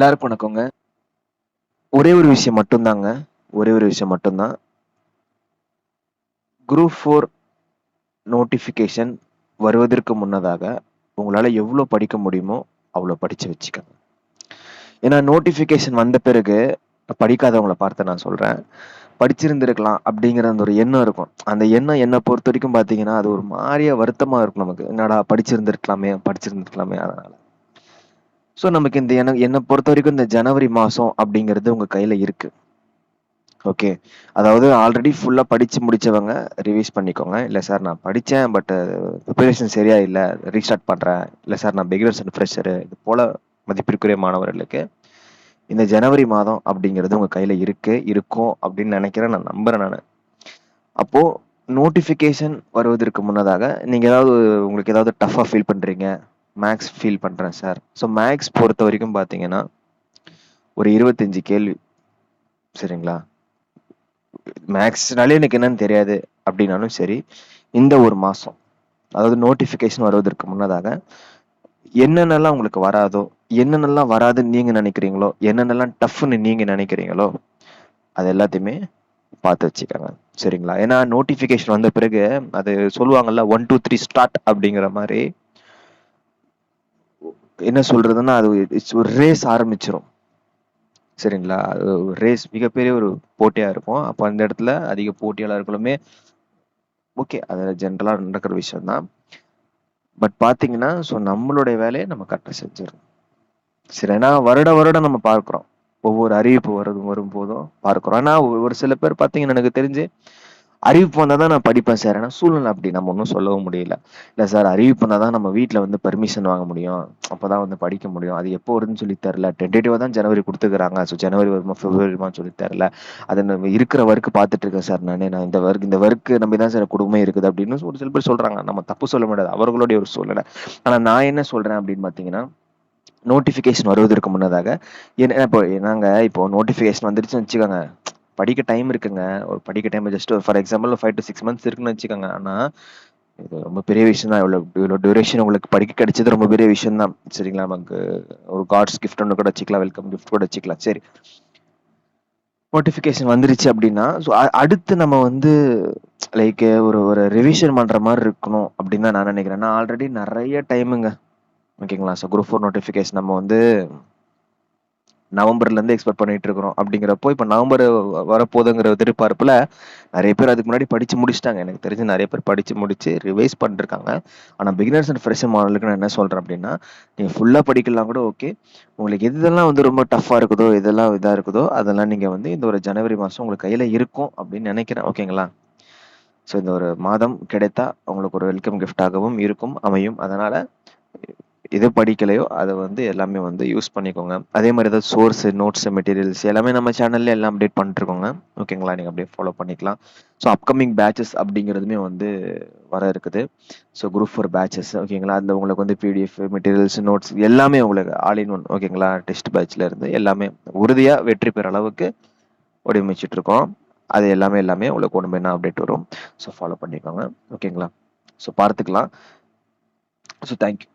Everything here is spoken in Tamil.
எல்லாருக்கும் வணக்கங்க. ஒரே ஒரு விஷயம் மட்டும்தாங்க ஒரே ஒரு விஷயம் மட்டும்தான் குரூப் ஃபோர் நோட்டிஃபிகேஷன் வருவதற்கு முன்னதாக, உங்களால் எவ்வளோ படிக்க முடியுமோ, அவ்வளோ படிச்சு வச்சுக்கோங்க ஏன்னா நோட்டிஃபிகேஷன் வந்த பிறகு, படிக்காதவங்கள பார்த்து நான் சொல்றேன். படிச்சிருந்திருக்கலாம் அப்படிங்கிற அந்த ஒரு எண்ணம் இருக்கும். அந்த எண்ணம் என்னை பொறுத்த வரைக்கும் பார்த்தீங்கன்னா, அது ஒரு மாரியா வருத்தமாக இருக்கும் நமக்கு. என்னடா படிச்சிருந்திருக்கலாமே படிச்சிருந்திருக்கலாமே அதனால் ஸோ நமக்கு இந்த என என்னை பொறுத்த வரைக்கும் இந்த ஜனவரி மாதம் அப்படிங்கிறது உங்கள் கையில் இருக்கு. ஓகே. அதாவது ஆல்ரெடி ஃபுல்லாக படித்து முடித்தவங்க ரிவைஸ் பண்ணிக்கோங்க. இல்லை சார் நான் படித்தேன் பட் ப்ரிப்பரேஷன் சரியாக இல்லை ரீஸ்டார்ட் பண்ணுறேன் இல்லை சார் நான் பிகினர்ஸ் அண்ட் ஃப்ரெஷரு. இது போல மதிப்பிற்குரிய மாணவர்களுக்கு, இந்த ஜனவரி மாதம் அப்படிங்கிறது உங்கள் கையில் இருக்கு, இருக்கும் அப்படின்னு நினைக்கிறேன் நான் நம்புகிறேன் நான் அப்போது நோட்டிஃபிகேஷன் வருவதற்கு முன்னதாக, நீங்கள் ஏதாவது உங்களுக்கு ஏதாவது டஃப்பாக ஃபீல் பண்ணுறீங்க மேக்ஸ் ஃபீல் பண்ணுறேன் சார். ஸோ மேக்ஸ் பொறுத்த வரைக்கும் பார்த்தீங்கன்னா, ஒரு 25 கேள்வி. சரிங்களா? மேக்ஸ்னாலே எனக்கு என்னன்னு தெரியாது அப்படின்னாலும் சரி, இந்த ஒரு மாதம் அதாவது நோட்டிஃபிகேஷன் வருவதற்கு முன்னதாக, என்னென்னலாம் உங்களுக்கு வராதோ, என்னென்னலாம் வராதுன்னு நீங்கள் நினைக்கிறீங்களோ என்னென்னலாம் டஃப்னு நீங்கள் நினைக்கிறீங்களோ அது எல்லாத்தையுமே பார்த்து வச்சுக்கோங்க சரிங்களா? ஏன்னா நோட்டிஃபிகேஷன் வந்த பிறகு, அது சொல்லுவாங்கல்ல 1, 2, 3 ஸ்டார்ட் அப்படிங்கிற மாதிரி என்ன சொல்றதுன்னா, அது இட்ஸ் ஒரு ரேஸ் ஆரம்பிச்சிடும் சரிங்களா? அது ஒரு ரேஸ் மிகப்பெரிய ஒரு போட்டியாக இருக்கும். அப்போ அந்த இடத்துல அதிக போட்டியாளர்களுமே ஓகே. அது ஜென்ரலாக நடக்கிற விஷயம் தான். பட் பார்த்தீங்கன்னா, ஸோ நம்மளுடைய வேலையை நம்ம கரெக்டாக செஞ்சிடணும் சரி. ஏன்னா வருட வருடம் நம்ம பார்க்குறோம் ஒவ்வொரு அறிவிப்பு வரும் வரும்போதும் பார்க்குறோம் ஆனால் ஒரு சில பேர் பார்த்தீங்கன்னா, எனக்கு தெரிஞ்சு அறிவிப்பு வந்தால் தான் நான் படிப்பேன் சார். ஆனால் சூழ்நிலை அப்படி நம்ம ஒன்றும் சொல்லவும் முடியல. இல்லை சார் அறிவிப்பு வந்தால் தான் நம்ம வீட்டில் வந்து பெர்மிஷன் வாங்க முடியும். அப்போ தான் வந்து படிக்க முடியும். அது எப்போ வருதுன்னு சொல்லி தரல டென்டேட்டிவாக தான் ஜனவரி கொடுத்துக்கிறாங்க ஸோ ஜனவரி வருமா, பிப்ரவரி வருமான்னு சொல்லி தரல அது நம்ம இருக்கிற ஒர்க்கு பார்த்துட்டு இருக்கேன் சார் நானு. நான் இந்த ஒர்க் இந்த ஒர்க்கு நம்பி தான் சார் குடும்பமே இருக்குது அப்படின்னு ஒரு சில பேர் சொல்கிறாங்க நம்ம தப்பு சொல்ல முடியாது. அவர்களுடைய ஒரு சூழ்நிலை. ஆனால் நான் என்ன சொல்கிறேன் அப்படின்னு பார்த்தீங்கன்னா, நோட்டிஃபிகேஷன் வருவதற்கு முன்னதாக, என்ன இப்போ நாங்கள் இப்போ நோட்டிஃபிகேஷன் வந்துருச்சுன்னு வச்சுக்கோங்க. படிக்க டைம் இருக்குங்க. ஒரு படிக்க டைம் ஜஸ்ட் ஒரு for example five to six months இருக்குன்னு வச்சுக்கோங்க. ஆனால் இது ரொம்ப பெரிய விஷயம் தான். இவ்வளோ இவ்வளோ டியூரேஷன் உங்களுக்கு படிக்க கிடைச்சது ரொம்ப பெரிய விஷயம் தான். சரிங்களா? நமக்கு ஒரு காட்ஸ் கிஃப்ட்ன்னு கூட வச்சுக்கலாம். வெல்கம் கிஃப்ட் கூட வச்சுக்கலாம். சரி. நோட்டிஃபிகேஷன் வந்துருச்சு அப்படின்னா, ஸோ அடுத்து நம்ம வந்து லைக் ஒரு ஒரு ரிவிஷன் பண்ணுற மாதிரி இருக்கணும் அப்படின்னு தான் நான் நினைக்கிறேன் நான் ஆல்ரெடி நிறைய டைமுங்க. ஓகேங்களா? ஸோ குரூப் ஃபோர் நோட்டிஃபிகேஷன் நம்ம வந்து நவம்பர்லேருந்து எக்ஸ்பெக்ட் பண்ணிட்டு இருக்கிறோம். அப்படிங்கிறப்போ, இப்போ நவம்பர் வரப்போகுதுங்கிற எதிர்பார்ப்பில் நிறைய பேர் அதுக்கு முன்னாடி படித்து முடிச்சுட்டாங்க. எனக்கு தெரிஞ்சு நிறைய பேர் படித்து முடித்து ரிவைஸ் பண்ணிருக்காங்க. ஆனால் பிகினர்ஸ் அண்ட் ஃப்ரெஷர் மாடலுக்கு நான் என்ன சொல்கிறேன் அப்படின்னா, நீங்கள் ஃபுல்லாக படிக்கலாம் கூட ஓகே. உங்களுக்கு எதெல்லாம் வந்து ரொம்ப டஃப்பாக இருக்குதோ, எதெல்லாம் இதாக இருக்குதோ, அதெல்லாம் நீங்கள் வந்து இந்த ஒரு ஜனவரி மாதம் உங்களுக்கு கையில் இருக்கும் அப்படின்னு நினைக்கிறேன் ஓகேங்களா? ஸோ இந்த ஒரு மாதம் கிடைத்தா உங்களுக்கு ஒரு வெல்கம் கிஃப்ட்டாகவும் இருக்கும், அமையும். அதனால் எது படிக்கலையோ அதை வந்து எல்லாமே வந்து யூஸ் பண்ணிக்கோங்க. அதே மாதிரி ஏதாவது சோர்ஸ், நோட்ஸ், மெட்டீரியல்ஸ் எல்லாமே நம்ம சேனல்ல எல்லாம் அப்டேட் பண்ணிட்டுருக்கோங்க. ஓகேங்களா? நீங்க அப்படியே ஃபாலோ பண்ணிக்கலாம். ஸோ அப்கமிங் பேட்சஸ் அப்படிங்கிறதுமே வந்து வர இருக்குது. ஸோ குரூப் ஃபோர் பேட்சஸ் ஓகேங்களா? அந்த உங்களுக்கு வந்து பிடிஎஃப், மெட்டீரியல்ஸ், நோட்ஸ் எல்லாமே உங்களுக்கு ஆல் இன் ஒன் ஓகேங்களா? டெஸ்ட் பேட்ச்ல இருந்து எல்லாமே உறுதியாக வெற்றி பெற அளவுக்கு வடிவமைச்சிட்டு இருக்கோம். அது எல்லாமே எல்லாமே உங்களுக்கு ஒன்று என்ன அப்டேட் வரும். ஸோ ஃபாலோ பண்ணிக்கோங்க. ஓகேங்களா? ஸோ பார்த்துக்கலாம். So thank you.